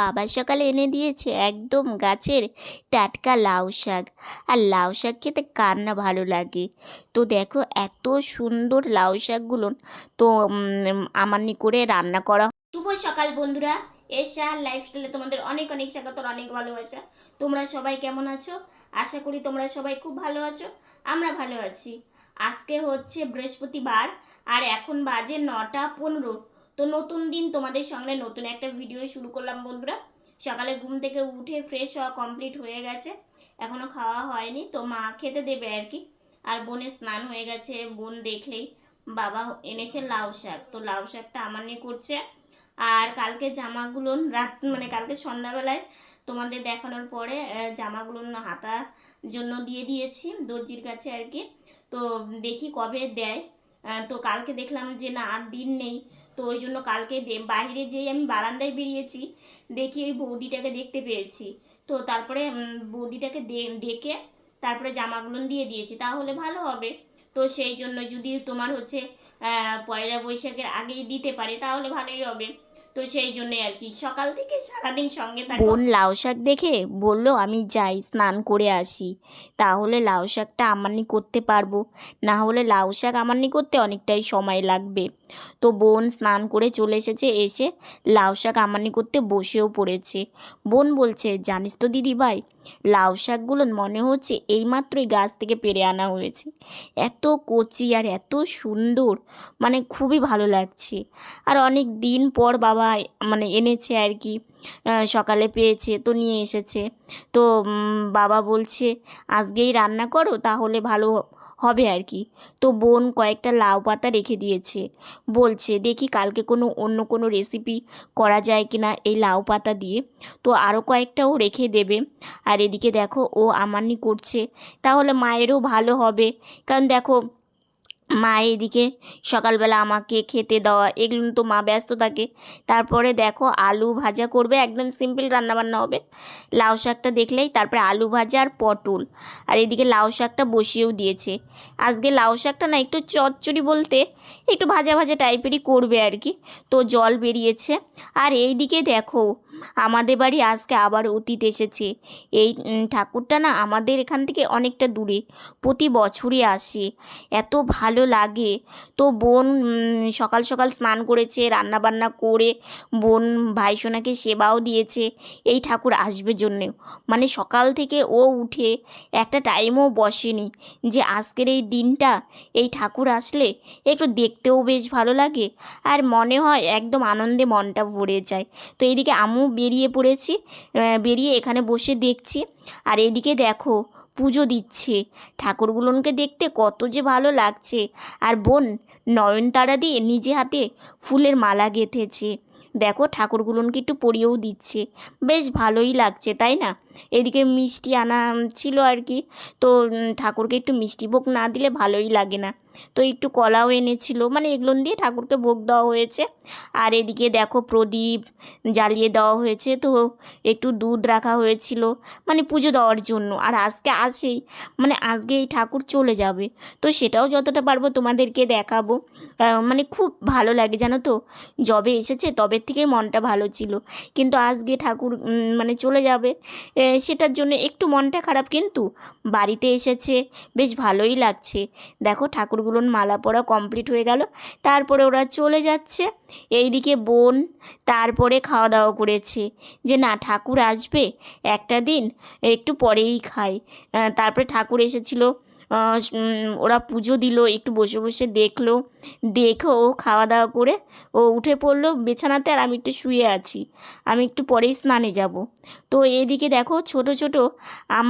বাবা সকালে এনে দিয়েছে একদম গাছের টাটকা লাউ শাক। আর লাউ শাক খেতে কার না ভালো লাগে? তো দেখো এত সুন্দর লাউ শাকগুলো তো আমার করে রান্না করা শুভ সকাল বন্ধুরা। এসা লাইফস্টাইলে তোমাদের অনেক অনেক স্বাগত অনেক ভালোবাসা। তোমরা সবাই কেমন আছো? আশা করি তোমরা সবাই খুব ভালো আছো, আমরা ভালো আছি। আজকে হচ্ছে বৃহস্পতিবার, আর এখন বাজে নটা পনেরো। তো নতুন দিন তোমাদের সঙ্গে নতুন একটা ভিডিও শুরু করলাম বন্ধুরা। সকালে ঘুম থেকে উঠে ফ্রেশ হওয়া কমপ্লিট হয়ে গেছে। এখনও খাওয়া হয়নি, তো মা খেতে দেবে আর কি। আর বোনের স্নান হয়ে গেছে, বোন দেখলেই বাবা এনেছে লাউ শাক। তো লাউ শাকটা আমার নিয়ে করছে। আর কালকে জামাগুলো রাত মানে কালকে সন্ধ্যাবেলায় তোমাদের দেখানোর পরে জামাগুলো হাতা জন্য দিয়ে দিয়েছি দর্জির কাছে আর কি। তো দেখি কবে দেয়। তো কালকে দেখলাম যে না, আর দিন নেই। তো ওই জন্য কালকে বাইরে যেই আমি বারান্দায় বেরিয়েছি, দেখি ওই বৌদিটাকে দেখতে পেয়েছি। তো তারপরে বৌদিটাকে ডেকে তারপরে জামাগুলো দিয়ে দিয়েছি, তাহলে ভালো হবে। তো সেই জন্য যদি তোমার হচ্ছে পয়লা বৈশাখের আগেই দিতে পারে, তাহলে ভালোই হবে। তো সেই জন্য আর কি সকাল থেকে সারাদিন সঙ্গে থাকো। বোন লাউ শাক দেখে বলল, আমি যাই, স্নান করে আসি। তাহলে লাউ শাকটা আমানি করতে পারব। না হলে লাউ শাক আমানি করতে অনেকটাই সময় লাগবে। তো বোন স্নান করে চলে এসেছে, এসে লাউ শাক আমানি করতে বসেও পড়েছে। বোন বলছে, জানিস তো দিদি ভাই লাউ শাকগুলো মনে হচ্ছে এইমাত্রই গাছ থেকে পেরে আনা হয়েছে। এত কচি আর এত সুন্দর মানে খুবই ভালো লাগছে। আর অনেক দিন পর বাবা মানে এনেছে আর কি সকালে পেয়েছে তো নিয়ে এসেছে। তো বাবা বলছে, আজকেই রান্না করো, তাহলে ভালো হবে আর কি। তো বোন কয়েকটা লাউ পাতা রেখে দিয়েছে। বলছে, দেখি কালকে কোনো অন্য কোনো রেসিপি করা যায় কি না এই লাউ পাতা দিয়ে। তো আরও কয়েকটাও রেখে দেবে। আর এদিকে দেখো, ও আমানি করছে। তাহলে মায়েরও ভালো হবে। কারণ দেখো মা এদিকে সকালবেলা আমাকে খেতে দেওয়া, এগুলো তো মা ব্যস্ত থাকে। তারপরে দেখো আলু ভাজা করবে, একদম সিম্পল রান্নাবান্না হবে। লাউ শাকটা দেখলেই তারপরে আলু ভাজা আর পটল। আর এদিকে লাউ শাকটা বসিয়েও দিয়েছে। আজকে লাউ শাকটা না একটু চচ্চড়ি বলতে একটু ভাজা ভাজা টাইপেরই করবে আর কি। তো জল বেরিয়েছে। আর এই দিকে দেখো আমাদের বাড়ি আজকে আবার অতীত এসেছে। এই ঠাকুরটা না আমাদের এখান থেকে অনেকটা দূরে, প্রতি বছরই আসে। এত ভালো লাগে। তো বোন সকাল সকাল স্নান করেছে রান্না বান্না করে বোন ভাইসোনাকে সেবাও দিয়েছে। এই ঠাকুর আসবে জন্যে। মানে সকাল থেকে ও উঠে একটা টাইমও বসেনি যে আজকের এই দিনটা এই ঠাকুর আসলে একটু দেখতেও বেশ ভালো লাগে। আর মনে হয় একদম আনন্দে মনটা ভরে যায়। তো এদিকে আমু বেরিয়ে পড়েছি বেরিয়ে এখানে বসে দেখছি। আর এদিকে দেখো, পুজো দিচ্ছে। ঠাকুরগুলোকে দেখতে কত যে ভালো লাগছে। আর বোন, নয়নতারা দিয়ে নিজে হাতে ফুলের মালা গেঁথেছে। দেখো, ঠাকুরগুলোকে একটু পরিয়েও দিচ্ছে। বেশ ভালোই লাগছে, তাই না? এদিকে মিষ্টি আনা ছিল আর কি। তো ঠাকুরকে একটু মিষ্টি ভোগ না দিলে ভালোই লাগে না। তো একটু কলাও এনেছিল। মানে এগুলো দিয়ে ঠাকুরকে ভোগ দেওয়া হয়েছে। আর এদিকে দেখো প্রদীপ জ্বালিয়ে দেওয়া হয়েছে। তো একটু দুধ রাখা হয়েছিল মানে পুজো দেওয়ার জন্য। আর আজকে আসেই মানে আজকে এই ঠাকুর চলে যাবে। তো সেটাও যতটা পারব তোমাদেরকে দেখাবো। মানে খুব ভালো লাগে জানো তো? যবে এসেছে তবে থেকে মনটা ভালো ছিল। কিন্তু আজকে ঠাকুর মানে চলে যাবে সেটার জন্য একটু মনটা খারাপ। কিন্তু বাড়িতে এসেছে, বেশ ভালোই লাগছে। দেখো ঠাকুরগুলোর মালা পরা কমপ্লিট হয়ে গেল। তারপরে ওরা চলে যাচ্ছে। এইদিকে বোন, তারপরে খাওয়া দাওয়া করেছে। যে না, ঠাকুর আসবে একটা দিন, একটু পরেই খাই। তারপরে ঠাকুর এসেছিল ওরা পুজো দিল, একটু বসে বসে দেখল, দেখে ও খাওয়া দাওয়া করে ও উঠে পড়ল বিছানাতে আর আমি একটু শুয়ে আছি, আমি একটু পরেই স্নানে যাব। তো এদিকে দেখো ছোট ছোট আম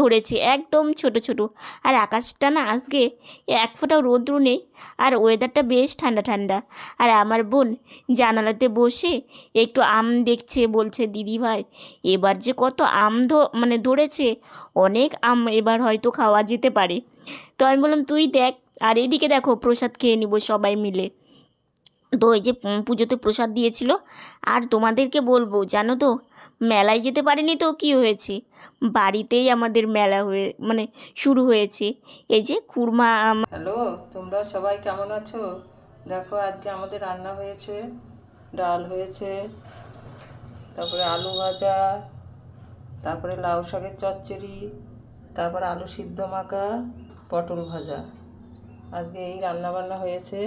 ধরেছে, একদম ছোট ছোট। আর আকাশটা না আজকে এক ফোটাও রৌদ্র নেই আর ওয়েদারটা বেশ ঠান্ডা ঠান্ডা। আর আমার বোন জানালাতে বসে একটু আম দেখছে, বলছে, দিদি ভাই, এবার যে কত আম মানে ধরেছে, অনেক আম এবার হয়তো খাওয়া যেতে পারে। তো আমি বললাম, তুই দেখ। আর এদিকে দেখো, প্রসাদ খেয়ে নিব সবাই মিলে। তো এই যে পুজোতে প্রসাদ দিয়েছিল, আর তোমাদেরকে বলব, জানো তো মেলায় যেতে পারিনি তো কি হয়েছে? বাড়িতেই আমাদের মেলা হয়ে মানে শুরু হয়েছে। এই যে খুরমা আম হ্যালো তোমরা সবাই কেমন আছো? দেখো আজকে আমাদের রান্না হয়েছে ডাল হয়েছে তারপরে আলু ভাজা তারপরে লাউ শাকের চচ্চড়ি তারপর আলু সিদ্ধ মাখা পটল ভাজা। আজকে এই রান্না বান্না হয়েছে।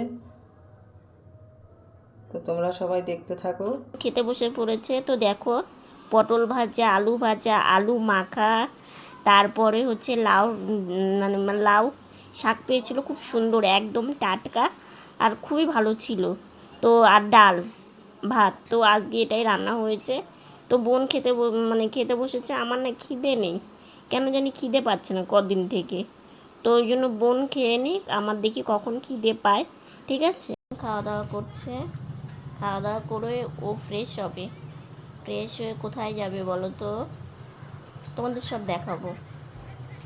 তো তোমরা সবাই দেখতে থাকো। খেতে বসে পড়েছে। তো দেখো পটল ভাজা, আলু ভাজা, আলু মাখা, তারপরে হচ্ছে লাউ মানে লাউ শাক পেয়েছিল, খুব সুন্দর, একদম টাটকা আর খুবই ভালো ছিল। তো আর ডাল, ভাত, তো আজকে এটাই রান্না হয়েছে। তো বোন খেতে মানে খেতে বসেছে, আমার না খিদে নেই। কেন জানি খিদে পাচ্ছে না কদিন থেকে। তো ওই জন্য বোন খেয়ে নিক, আমার দেখি কখন খিদে পায়, ঠিক আছে? খাওয়া দাওয়া করছে, খাওয়া দাওয়া করে ও ফ্রেশ হবে। ফ্রেশ হয়ে কোথায় যাবে বলো তো? তোমাদের সব দেখাবো।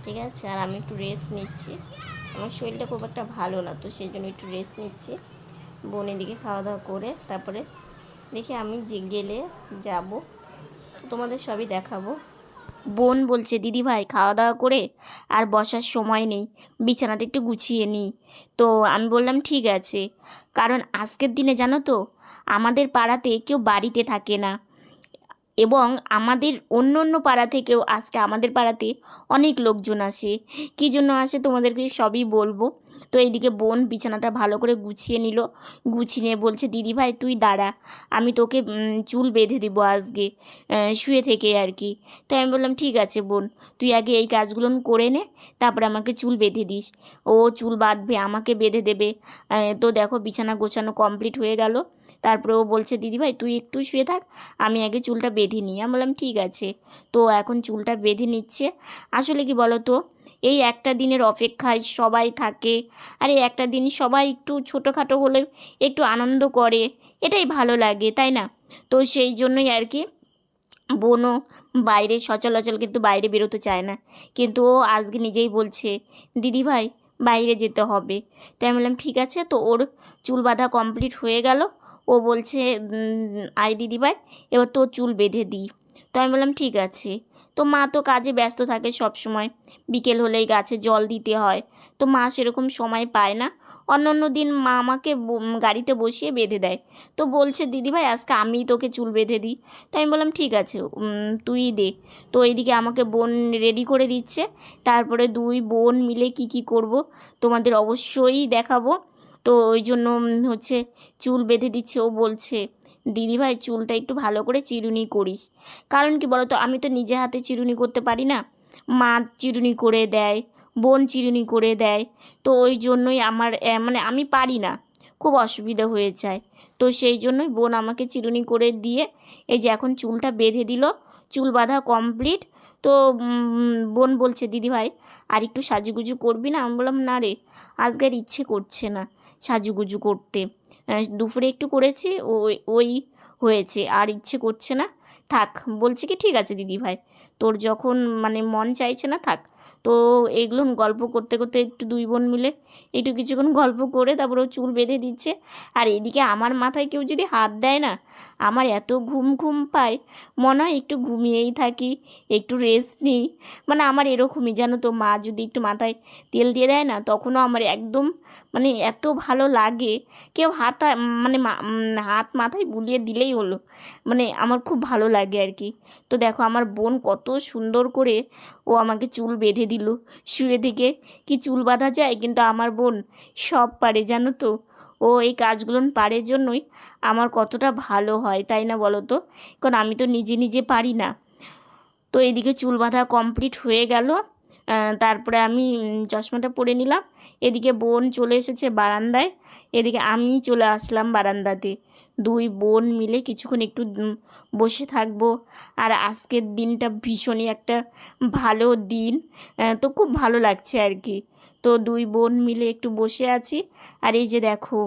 ঠিক আছে? আর আমি একটু রেস্ট নিচ্ছি। আমার শরীরটা খুব একটা ভালো না, তো সেই জন্য একটু রেস্ট নিচ্ছি। বোন এদিকে খাওয়া দাওয়া করে তারপরে দেখি আমি যে গেলে যাব। তোমাদের সবই দেখাবো। বোন বলছে, দিদি ভাই, খাওয়া দাওয়া করে আর বসার সময় নেই। বিছানাটা একটু গুছিয়ে নিই। তো আমি বললাম, ঠিক আছে। কারণ আজকের দিনে জানো তো, আমাদের পাড়াতে কেউ বাড়িতে থাকে না। এবং আমাদের অন্য অন্য পাড়া থেকেও আজকে আমাদের পাড়াতে অনেক লোকজন আসে। কী জন্য আসে তোমাদেরকে সবই বলব। তো এইদিকে বোন বিছানাটা ভালো করে গুছিয়ে নিল। গুছিয়ে বলছে, দিদি ভাই, তুই দাঁড়া। আমি তোকে চুল বেঁধে দিব আজকে শুয়ে থেকে আর কি। তো আমি বললাম, ঠিক আছে বোন, তুই আগে এই কাজগুলো করে নে, তারপরে আমাকে চুল বেঁধে দিস। ও চুল বাঁধবে, আমাকে বেঁধে দেবে। তো দেখো বিছানা গোছানো কমপ্লিট হয়ে গেল। তারপরে ও বলছে দিদি ভাই তুই একটু শুয়ে থাক, আমি আগে চুলটা বেঁধে নিই। আমি বললাম, ঠিক আছে। তো এখন চুলটা বেঁধে নিচ্ছে। আসলে কি বলো তো এই একটা দিনের অপেক্ষায় সবাই থাকে। আর এই একটা দিন সবাই একটু ছোটোখাটো হলে একটু আনন্দ করে, এটাই ভালো লাগে, তাই না? তো সেই জন্যই আর কি বোনও বাইরে, সচলাচল কিন্তু বাইরে বেরোতে চায় না। কিন্তু ও আজকে নিজেই বলছে দিদি ভাই বাইরে যেতে হবে। তাই আমি বললাম, ঠিক আছে। তো ওর চুল বাঁধা কমপ্লিট হয়ে গেল। ও বলছে আয় দিদি ভাই, এবার তোর চুল বেঁধে দিই। তো আমি বললাম, ঠিক আছে। তো মা তো কাজে ব্যস্ত থাকে সব সময় বিকেল হলেই গাছে জল দিতে হয়। তো মা সেরকম সময় পায় না। অন্য অন্য দিন মা আমাকে গাড়িতে বসিয়ে বেঁধে দেয়। তো বলছে, দিদি ভাই, আজকে আমি তোকে চুল বেঁধে দিই। তো আমি বললাম, ঠিক আছে তুই দে। তো এইদিকে আমাকে বোন রেডি করে দিচ্ছে। তারপরে দুই বোন মিলে কি কি করব তোমাদের অবশ্যই দেখাবো। তো ওই জন্য হচ্ছে চুল বেঁধে দিচ্ছে। ও বলছে, দিদি ভাই, চুলটা একটু ভালো করে চিরুনি করিস। কারণ কি বলতো, আমি তো নিজে হাতে চিরুনি করতে পারি না। মা চিরুনি করে দেয়, বোন চিরুনি করে দেয়। তো ওই জন্যই আমার মানে আমি পারি না। খুব অসুবিধা হয়ে যায়। তো সেই জন্যই বোন আমাকে চিরুনি করে দিয়ে, এই যে এখন চুলটা বেঁধে দিল, চুল বাঁধা কমপ্লিট। তো বোন বলছে, দিদি ভাই, আর একটু সাজুগুজু করবি না? আমি বললাম, না রে, আজকে আর ইচ্ছে করছে না। সাজুগুজু করতে। দুপুরে একটু করেছি, ওই ওই হয়েছে, আর ইচ্ছে করছে না। থাক, বলছে কি, ঠিক আছে দিদিভাই তোর যখন মানে মন চাইছে না, থাক। তো এগুলো গল্প করতে করতে একটু দুই বোন মিলে একটু কিছুক্ষণ গল্প করে তারপরে চুল বেঁধে দিচ্ছে। আর এদিকে আমার মাথায় কেউ যদি হাত দেয় না আমার এত ঘুম ঘুম পায় মনে হয় একটু ঘুমিয়েই থাকি, একটু রেস্ট নিই। মানে আমার এরকমই, জানো তো, মা যদি একটু মাথায় তেল দিয়ে দেয় না, তখনও আমার একদম মানে এত ভালো লাগে। কেউ হাত মানে হাত মাথায় বুলিয়ে দিলেই হলো। মানে আমার খুব ভালো লাগে আর কি। তো দেখো, আমার বোন কত সুন্দর করে ও আমাকে চুল বেঁধে দিল। শুয়ে থেকে কি চুল বাঁধা যায়, কিন্তু আমার বোন সব পারে, জানো তো। ও এই কাজগুলো পারে জন্যই আমার কতটা ভালো হয়, তাই না বলো তো? কারণ আমি তো নিজে নিজে পারি না। তো এদিকে চুল বাঁধা কমপ্লিট হয়ে গেল। তারপরে আমি চশমাটা পরে নিলাম। এদিকে বোন চলে এসেছে বারান্দায়। এদিকে আমি চলে আসলাম বারান্দাতে। দুই বোন মিলে কিছুক্ষণ একটু বসে থাকব। আর আজকের দিনটা ভীষণই একটা ভালো দিন। তো খুব ভালো লাগছে আর কি। তো দুই বোন মিলে একটু বসে আছি। আর এই যে দেখো,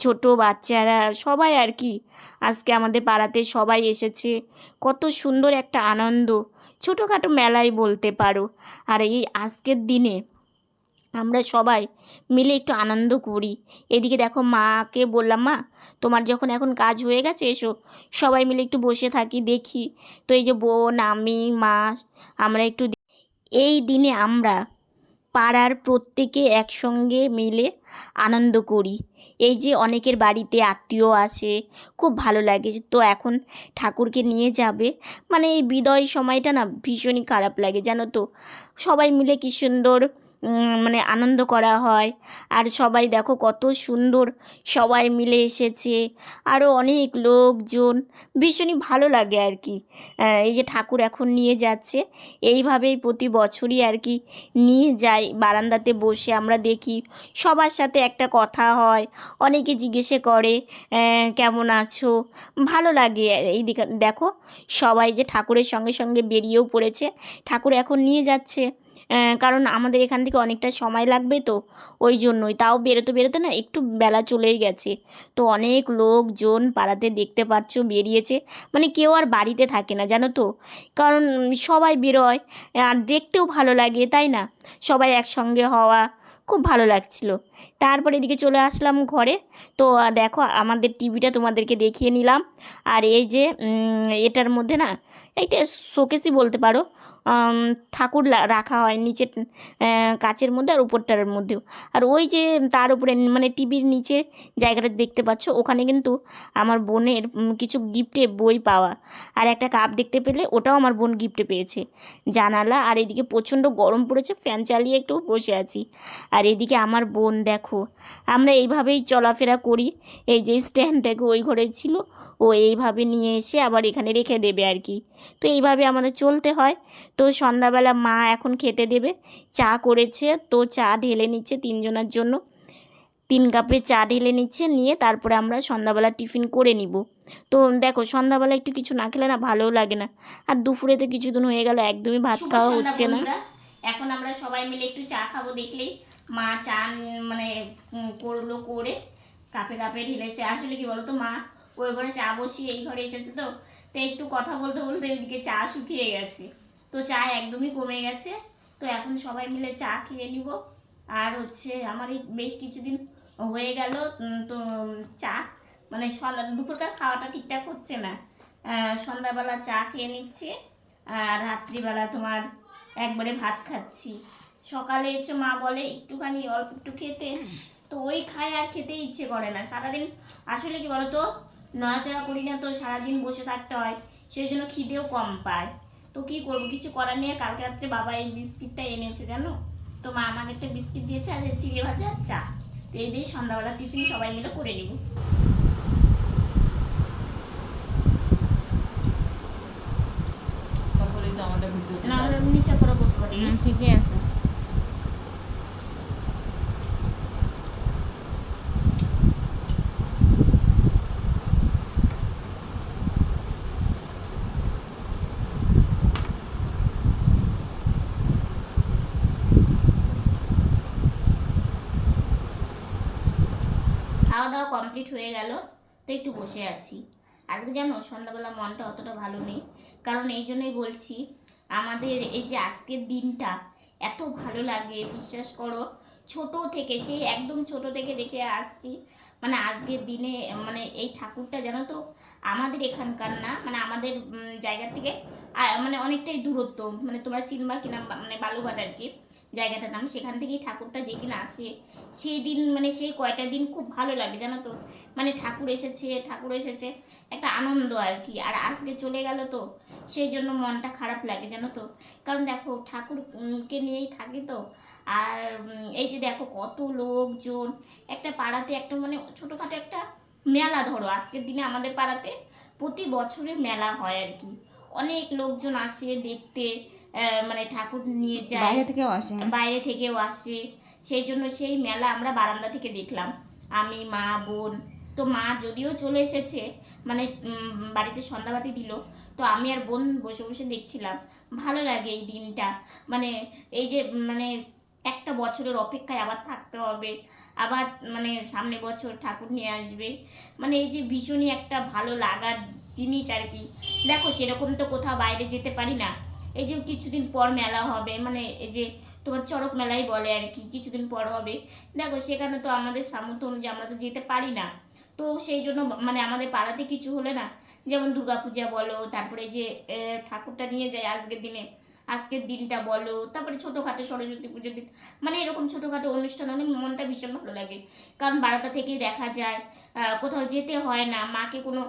ছোট বাচ্চারা সবাই আর কি আজকে আমাদের পাড়াতে সবাই এসেছে। কত সুন্দর একটা আনন্দ। ছোটোখাটো মেলাই বলতে পারো। আর এই আজকের দিনে আমরা সবাই মিলে একটু আনন্দ করি। এদিকে দেখো মাকে বললাম, মা, তোমার যখন এখন কাজ হয়ে গেছে, এসো। সবাই মিলে একটু বসে থাকি, দেখি। তো এই যে বোন, আমি, মা, আমরা একটু এই দিনে আমরা পাড়ার প্রত্যেকে একসঙ্গে মিলে আনন্দ করি। এই যে অনেকের বাড়িতে আত্মীয় আছে, খুব ভালো লাগে। তো এখন ঠাকুরকে নিয়ে যাবে। মানে এই বিদয় সময়টা না ভীষণই খারাপ লাগে, জানো তো? সবাই মিলে কী সুন্দর মানে আনন্দ করা হয়। আর সবাই দেখো কত সুন্দর সবাই মিলে এসেছে। আরও অনেক লোকজন। ভীষণই ভালো লাগে আর কি। এই যে ঠাকুর এখন নিয়ে যাচ্ছে, এইভাবেই প্রতি বছরই আর কি নিয়ে যাই বারান্দাতে বসে। আমরা দেখি সবার সাথে একটা কথা হয়, অনেকে জিজ্ঞেসে করে কেমন আছো? ভালো লাগে। এই দেখো সবাই যে ঠাকুরের সঙ্গে সঙ্গে বেরিয়েও পড়েছে, ঠাকুর এখন নিয়ে যাচ্ছে। কারণ আমাদের এখান থেকে অনেকটা সময় লাগবে তো, ওই জন্যই। তাও বেরোতে বেরোতে না একটু বেলা চলেই গেছে। তো অনেক লোকজন পাড়াতে দেখতে পাচ্ছ বেরিয়েছে। মানে কেউ আর বাড়িতে থাকে না, জানো তো? কারণ সবাই বেরোয়, আর দেখতেও ভালো লাগে, তাই না? সবাই একসঙ্গে হওয়া খুব ভালো লাগছিল। তারপর এদিকে চলে আসলাম ঘরে। তো দেখো, আমাদের টিভিটা তোমাদেরকে দেখিয়ে নিলাম। আর এই যে এটার মধ্যে না, এইটা শোকেসই বলতে পারো। ঠাকুর রাখা হয় নিচে কাচের মধ্যে আর উপরটার মধ্যেও। আর ওই যে তার উপরে মানে টিভির নিচে জায়গাটা দেখতে পাচ্ছ, ওখানে কিন্তু আমার বোনের কিছু গিফটে বই পাওয়া। আর একটা কাপ দেখতে পেলে ওটাও আমার বোন গিফটে পেয়েছে। জানালা, আর এদিকে প্রচণ্ড গরম পড়েছে, ফ্যান চালিয়ে একটু বসে আছি। আর এদিকে আমার বোন, দেখো, আমরা এইভাবেই চলাফেরা করি। এই যে স্ট্যান্ডটাকে ওই ঘরে ছিল, ও এইভাবে নিয়ে এসে আবার এখানে রেখে দেবে আর কি। তো এইভাবে আমাদের চলতে হয়। তো সন্ধ্যাবেলা মা এখন খেতে দেবে। চা করেছে তো চা ঢেলে নিচ্ছে তিনজনের জন্য। তিন কাপে চা ঢেলে নিচ্ছে নিয়ে তারপরে আমরা সন্ধ্যাবেলা টিফিন করে নিব। তো দেখো সন্ধ্যাবেলা একটু কিছু না খেলে না ভালোও লাগে না। আর দুপুরে তো কিছুদিন হয়ে গেল একদমই ভাত খাওয়া হচ্ছে না। এখন আমরা সবাই মিলে একটু চা খাব দেখলেই মা চা মানে করল করে। কাপে কাপে ঢেলেছে। আসলে কি বলতো মা? ওই ঘরে চা বসিয়ে এই ঘরে এসেছে তো। তো একটু কথা বলতে বলতে এদিকে চা শুকিয়ে গেছে। তো চা একদমই কমে গেছে। তো এখন সবাই মিলে চা খেয়ে নিব। আর হচ্ছে আমার এই বেশ কিছুদিন হয়ে গেল তো চা মানে সন্ধ্যা, দুপুরকার খাওয়াটা ঠিকঠাক হচ্ছে না। সন্ধ্যাবেলা চা খেয়ে নিচ্ছে। আর রাত্রিবেলা তোমার একবারে ভাত খাচ্ছি। সকালে হচ্ছে মা বলে, একটুখানি অল্প একটু খেতে। তো ওই খায় আর খেতে ইচ্ছে করে না। সারাদিন, আসলে কি বলতো, নড়াচড়া করি না তো সারাদিন বসে থাকতে হয়। সেই জন্য খিদেও কম পায়। তো কি করব? কিছু করার নিয়ে কালকে রাত্রে বাবা এই বিস্কিটটা এনেছে জানো? তো মা আমাকে একটা বিস্কিট দিয়েছে আর চিড়ে ভাজা আর চা। তো এই দিয়ে সন্ধ্যাবেলা টিফিন সবাই মিলে করে নিব। না নিচে করে করতে পারি। ঠিকই আছে খাওয়া দাওয়া কমপ্লিট হয়ে গেল, তো একটু বসে আছি। আজকে জানো, সন্ধ্যাবেলা মনটা অতটা ভালো নেই। কারণ এই জন্যই বলছি, আমাদের এই যে আজকের দিনটা এত ভালো লাগে, বিশ্বাস করো। ছোট থেকে, সেই একদম ছোট থেকে দেখে আসছি। মানে আজকের দিনে মানে এই ঠাকুরটা জানো তো, আমাদের এখানকার না মানে আমাদের জায়গা থেকে মানে অনেকটাই দূরত্ব। মানে তোমরা চিনবা কিনা মানে বালুঘাট আর কি। জায়গাটার নাম সেখান থেকেই ঠাকুরটা যেদিন আসে সেই দিন মানে সেই কয়টা দিন খুব ভালো লাগে জানো তো। মানে ঠাকুর এসেছে ঠাকুর এসেছে, একটা আনন্দ আর কি। আর আজকে চলে গেল তো, সেই জন্য মনটা খারাপ লাগে জানো তো। কারণ দেখো ঠাকুরকে নিয়েই থাকি তো। আর এই যে দেখো কত লোকজন, একটা পাড়াতে একটা মানে ছোটোখাটো একটা মেলা ধরো, আজকের দিনে আমাদের পাড়াতে প্রতি বছরে মেলা হয় আর কি। অনেক লোকজন আসে দেখতে মানে ঠাকুর নিয়ে যায় বাইরে থেকেও আসে বাইরে থেকেও আসে। সেই জন্য সেই মেলা আমরা বারান্দা থেকে দেখলাম। আমি মা বোন তো মা যদিও চলে এসেছে মানে বাড়িতে সন্ধ্যাবাতি দিল তো আমি আর বোন বসে বসে দেখছিলাম। ভালো লাগে এই দিনটা। মানে এই যে মানে একটা বছরের অপেক্ষায় আবার থাকতে হবে। আবার মানে সামনে বছর ঠাকুর নিয়ে আসবে। মানে এই যে ভীষণই একটা ভালো লাগার জিনিস আর কি। দেখো সেরকম তো কোথাও বাইরে যেতে পারি না। এই যে কিছুদিন পর মেলা হবে মানে এই যে তোমার চড়ক মেলাই বলে আর কি, কিছুদিন পর হবে। দেখো, সেখানে তো আমাদের সামর্থ্য অনুযায়ী আমরা তো যেতে পারি না। তো সেই জন্য মানে আমাদের পাড়াতে কিছু হলে না, যেমন দুর্গাপূজা বলো, তারপরে যে ঠাকুরটা নিয়ে যায় আজকের দিনে, আজকের দিনটা বলো, তারপরে ছোটোখাটো সরস্বতী পুজোর দিন মানে এরকম ছোটোখাটো অনুষ্ঠান হলে মনটা ভীষণ ভালো লাগে। কারণ বারান্দা থেকে দেখা যায় কোথাও যেতে হয় না, মাকে কোনো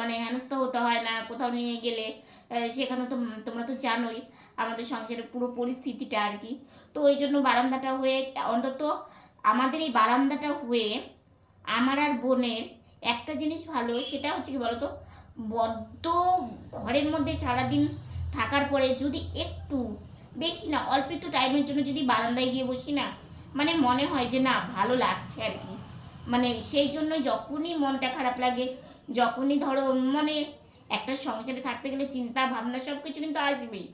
মানে হেনস্থ হতে হয় না, কোথাও নিয়ে গেলে। সেখানে তো তোমরা তো জানোই আমাদের সংসারের পুরো পরিস্থিতিটা আর কি। তো ওই জন্য বারান্দাটা হয়ে অন্তত আমাদের এই বারান্দাটা হয়ে আমার আর বোনের একটা জিনিস ভালো, সেটা হচ্ছে কি বলতো? বড্ড ঘরের মধ্যে সারাদিন থাকার পরে যদি একটু বেশি না, অল্প একটু টাইমের জন্য যদি বারান্দায় গিয়ে বসি না মানে মনে হয় যে না, ভালো লাগছে আর কি। মানে সেই জন্য যখনই মনটা খারাপ লাগে, যখনই ধরো মানে একটা সংসারে থাকতে গেলে চিন্তা ভাবনা সব কিছু কিন্তু আসবেই।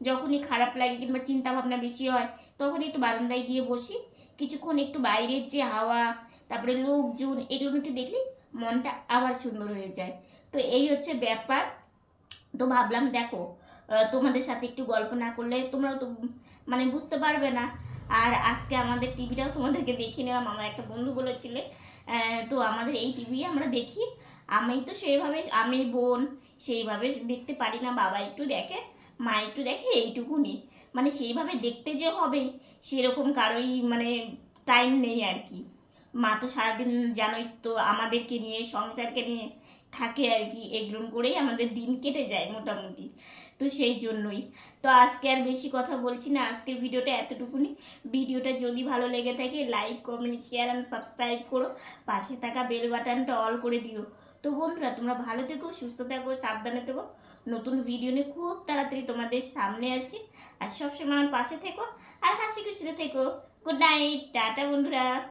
যখনই খারাপ লাগে কিংবা চিন্তা ভাবনা বেশি হয়, তখন একটু বারান্দায় গিয়ে বসি। কিছুক্ষণ একটু বাইরের যে হাওয়া, তারপরে লোকজন, এগুলো একটু দেখলে মনটা আবার সুন্দর হয়ে যায়। তো এই হচ্ছে ব্যাপার। তো ভাবলাম দেখো তোমাদের সাথে একটু গল্প না করলে তোমরাও তো মানে বুঝতে পারবে না। আর আজকে আমাদের টিভিটাও তোমাদেরকে দেখিয়ে নিলাম। আমার একটা বন্ধু বলেছিলে তো আমাদের এই টিভি আমরা দেখি। আমি তো সেইভাবে আমি বোন সেইভাবে দেখতে পারি না, বাবা একটু দেখে, মা একটু দেখে এইটুকুনি মানে সেইভাবে দেখতে যে হবে, সেরকম কারোই মানে টাইম নেই আর কি। মা তো সারাদিন জানোই তো আমাদেরকে নিয়ে, সংসারকে নিয়ে থাকে আর কি, এগুলো করেই আমাদের দিন কেটে যায় মোটামুটি। তো সেই জন্যই। তো আজকে আর বেশি কথা বলছি না, আজকের ভিডিওটা এতটুকুনি। ভিডিওটা যদি ভালো লেগে থাকে like comment share and subscribe করো। পাশে থাকা বেল বাটনটা অল করে দিও। তো বন্ধুরা, তোমরা ভালো থেকো, সুস্থ থাকো, সাবধানে থেকো। নতুন ভিডিও নিয়ে খুব তাড়াতাড়ি তোমাদের সামনে আসছি। আর সবসময় আমার পাশে থেকো, আর হাসি খুশিতে থেকো। গুড নাইট টাটা বন্ধুরা।